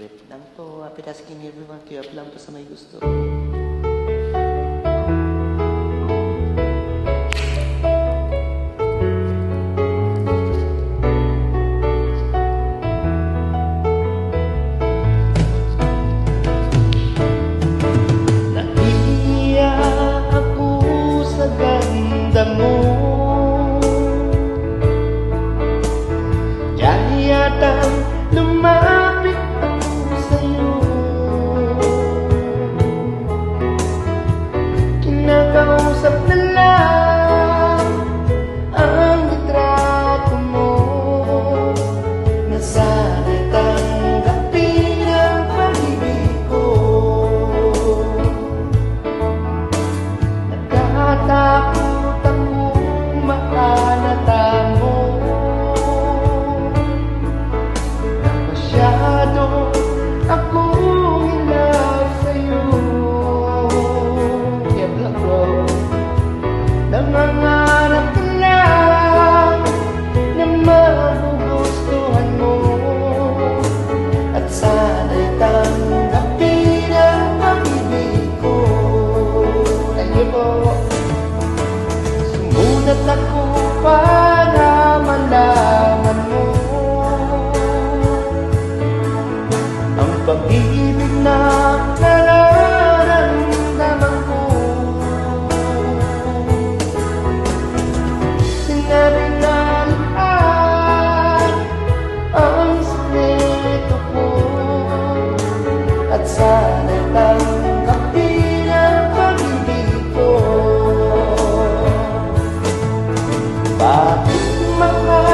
Brief lang to. Happy asking everyone. Kaya lang to sa may gusto. Diyan yata Nagsulat ako para malaman mo. Ang pag-ibig na nararamdaman ko. Sinabi na lahat ang sikreto ko. At sana'y tayo Bakit mga